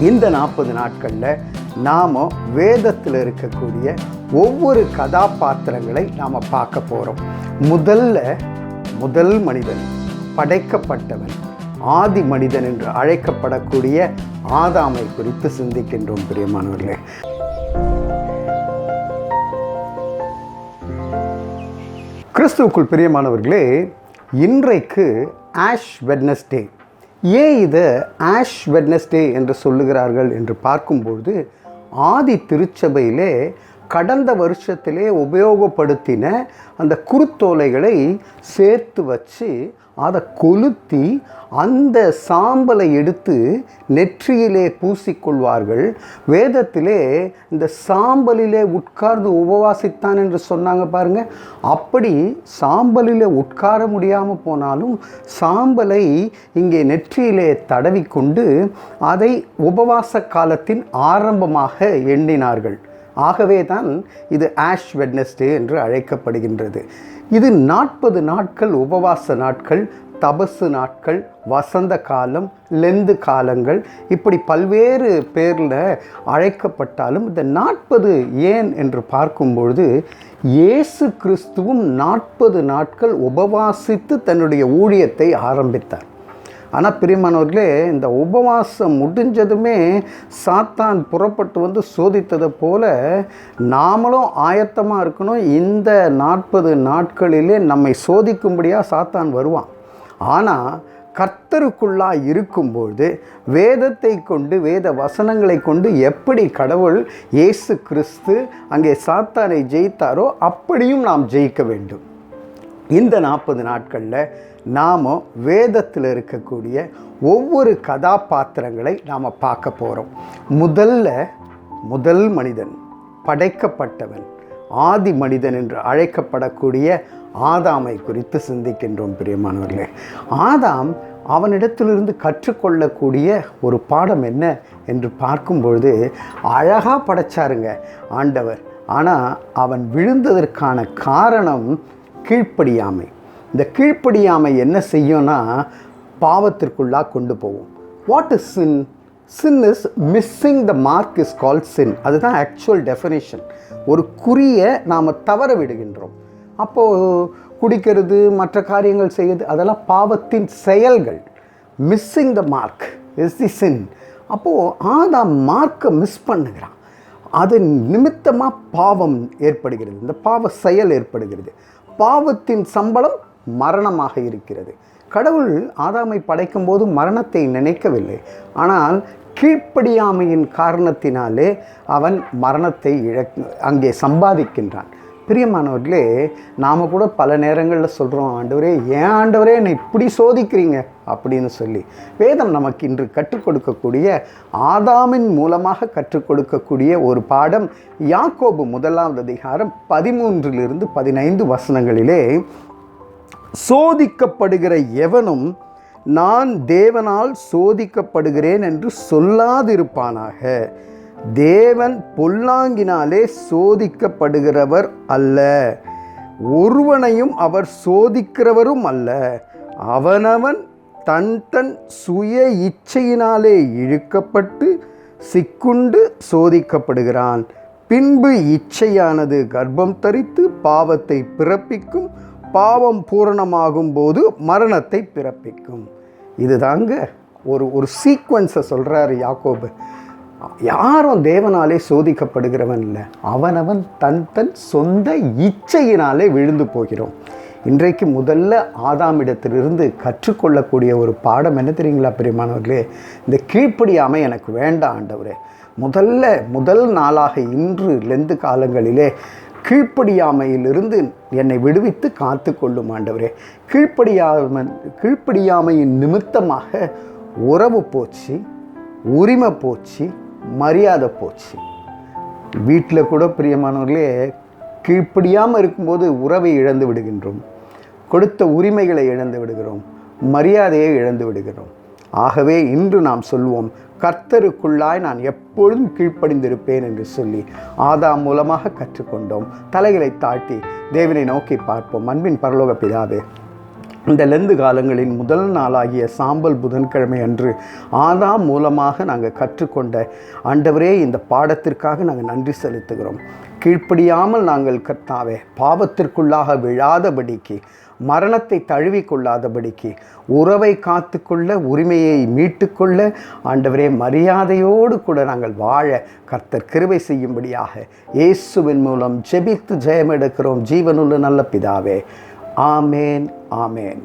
இந்த நாற்பது நாட்களில் நாம் வேதத்தில் இருக்கக்கூடிய ஒவ்வொரு கதாபாத்திரங்களை நாம் பார்க்க போகிறோம் முதல்ல முதல் மனிதன் படைக்கப்பட்டவன் ஆதி மனிதன் என்று அழைக்கப்படக்கூடிய ஆதாமை குறித்து சிந்திக்கின்றோம் பிரியமானவர்களே. கிறிஸ்துவுக்குள் பிரியமானவர்களே இன்றைக்கு ஆஷ் வெட்னஸ்டே ஏன் இதை ஆஷ் வெட்னஸ்டே என்று சொல்லுகிறார்கள் என்று பார்க்கும்பொழுது ஆதி திருச்சபையிலே கடந்த வருஷத்திலே உபயோகப்படுத்தின அந்த குருத்தோலைகளை சேர்த்து வச்சு அதை கொளுத்தி அந்த சாம்பலை எடுத்து நெற்றியிலே பூசிக்கொள்வார்கள். வேதத்திலே இந்த சாம்பலிலே உட்கார்ந்து உபவாசித்தான் என்று சொன்னாங்க பாருங்க. அப்படி சாம்பலிலே உட்கார முடியாமல் போனாலும் சாம்பலை இங்கே நெற்றியிலே தடவிக்கொண்டு அதை உபவாச காலத்தின் ஆரம்பமாக எண்ணினார்கள். ஆகவே தான் இது ஆஷ் வெட்னஸ்டே என்று அழைக்கப்படுகின்றது. இது நாற்பது நாட்கள் உபவாச நாட்கள் தபசு நாட்கள் வசந்த காலம் லெந்து காலங்கள் இப்படி பல்வேறு பேரில் அழைக்கப்பட்டாலும் இந்த நாற்பது ஏன் என்று பார்க்கும்பொழுது இயேசு கிறிஸ்துவும் நாற்பது நாட்கள் உபவாசித்து தன்னுடைய ஊழியத்தை ஆரம்பித்தார். ஆனால் பிரியமானவர்களே இந்த உபவாசம் முடிஞ்சதுமே சாத்தான் புறப்பட்டு வந்து சோதித்ததை போல நாமளும் ஆயத்தமாக இருக்கணும். இந்த நாற்பது நாட்களிலே நம்மை சோதிக்கும்படியாக சாத்தான் வருவான். ஆனால் கர்த்தருக்குள்ளாக இருக்கும்பொழுது வேதத்தை கொண்டு வேத வசனங்களை கொண்டு எப்படி கடவுள் இயேசு கிறிஸ்து அங்கே சாத்தானை ஜெயித்தாரோ அப்படியும் நாம் ஜெயிக்க வேண்டும். இந்த நாற்பது நாட்களில் நாம் வேதத்தில் இருக்கக்கூடிய ஒவ்வொரு கதாபாத்திரங்களை நாம் பார்க்க போகிறோம் முதல்ல முதல் மனிதன் படைக்கப்பட்டவன் ஆதி மனிதன் என்று அழைக்கப்படக்கூடிய ஆதாமை குறித்து சிந்திக்கின்றோம் பிரியமானவர்களே. ஆதாம் அவனிடத்திலிருந்து கற்றுக்கொள்ளக்கூடிய ஒரு பாடம் என்ன என்று பார்க்கும்பொழுது அழகாக படைச்சாருங்க ஆண்டவர். ஆனால் அவன் விழுந்ததற்கான காரணம் கீழ்ப்படியாமை. இந்த கீழ்ப்படியாமை என்ன செய்யும்னா பாவத்திற்குள்ளாக கொண்டு போகும். What is sin sin is missing the mark is call sin அதுதான் ஆக்சுவல் டெஃபினேஷன் ஒரு குறியை நாம் தவற விடுகின்றோம். அப்போது குடிக்கிறது மற்ற காரியங்கள் செய்யுது அதெல்லாம் பாவத்தின் செயல்கள். Missing the mark is the sin அப்போது ஆதாம் மார்க்கை மிஸ் பண்ணுகிறான். அது நிமித்தமாக பாவம் ஏற்படுகிறது. இந்த பாவ செயல் ஏற்படுகிறது. பாவத்தின் சம்பளம் மரணமாக இருக்கிறது. கடவுள் ஆதாமை படைக்கும் போது மரணத்தை நினைக்கவில்லை. ஆனால் கீழ்ப்படியாமையின் காரணத்தினாலே அவன் மரணத்தை இழக் அங்கே சம்பாதிக்கின்றான். பிரியமானவர்களே நாம் கூட பல நேரங்களில் சொல்கிறோம் ஆண்டவரே ஏன் ஆண்டவரே என்னை இப்படி சோதிக்கிறீங்க? அப்படின்னு சொல்லி. வேதம் நமக்கு இன்று கற்றுக் கொடுக்கக்கூடிய ஆதாமின் மூலமாக கற்றுக் கொடுக்கக்கூடிய ஒரு பாடம் யாக்கோபு முதலாவது அதிகாரம் பதிமூன்றிலிருந்து பதினைந்து வசனங்களிலே சோதிக்கப்படுகிற எவனும் நான் தேவனால் சோதிக்கப்படுகிறேன் என்று சொல்லாதிருப்பானாக. தேவன் பொல்லாங்கினாலே சோதிக்கப்படுகிறவர் அல்ல. ஒருவனையும் அவர் சோதிக்கிறவரும் அல்ல. அவனவன் தன் தன் சுய இச்சையினாலே இழுக்கப்பட்டு சிக்குண்டு சோதிக்கப்படுகிறான். பின்பு இச்சையானது கர்ப்பம் தரித்து பாவத்தை பிறப்பிக்கும் பாவம் பூரணமாகும் போது மரணத்தை பிறப்பிக்கும். இதுதாங்க ஒரு ஒரு சீக்வன்ஸை சொல்கிறாரு யாக்கோபு. யாரும் தேவனாலே சோதிக்கப்படுகிறவன் இல்லை. அவனவன் தன் தன் சொந்த இச்சையினாலே விழுந்து போகிறோம். இன்றைக்கு முதல்ல ஆதாமிடத்திலிருந்து கற்றுக்கொள்ளக்கூடிய ஒரு பாடம் என்ன தெரியுங்களா பெரியமானவர்களே? இந்த கீழ்ப்படியாமை எனக்கு வேண்டாம் ஆண்டவரே. முதல்ல முதல் நாளாக இன்று லெந்து காலங்களிலே கீழ்ப்படியாமையிலிருந்து என்னை விடுவித்து காத்து கொள்ளும் ஆண்டவரே. கீழ்ப்படியாம கீழ்ப்படியாமையின் நிமித்தமாக உறவு போச்சு உரிமை போச்சு மரியாதை போச்சு. வீட்டில் கூட பிரியமானவர்களே கீழ்ப்படியாமல் இருக்கும்போது உறவை இழந்து விடுகின்றோம். கொடுத்த உரிமைகளை இழந்து விடுகிறோம். மரியாதையை இழந்து விடுகிறோம். ஆகவே இன்று நாம் சொல்வோம் கர்த்தருக்குள்ளாய் நான் எப்பொழுதும் கீழ்ப்படிந்திருப்பேன் என்று சொல்லி ஆதாம் மூலமாக கற்றுக்கொண்டோம். தலைகளை தாழ்த்தி தேவனை நோக்கி பார்ப்போம். அன்பின் பரலோக பிதாவே இந்த லெந்து காலங்களின் முதல் நாளாகிய சாம்பல் புதன்கிழமை அன்று ஆதாம் மூலமாக நாங்கள் கற்றுக்கொண்ட ஆண்டவரே இந்த பாடத்திற்காக நாங்கள் நன்றி செலுத்துகிறோம். கீழ்ப்படியாமல் நாங்கள் கர்த்தாவே பாவத்திற்குள்ளாக விழாதபடிக்கு மரணத்தை தழுவிக்கொள்ளாதபடிக்கு உறவை காத்துக்கொள்ள உரிமையை மீட்டுக்கொள்ள ஆண்டவரே மரியாதையோடு கூட நாங்கள் வாழ கர்த்தர் கிருவை செய்யும்படியாக இயேசுவின் மூலம் ஜெபித்து ஜெயம் எடுக்கிறோம் ஜீவனுள்ள நல்ல பிதாவே ஆமேன் ஆமேன்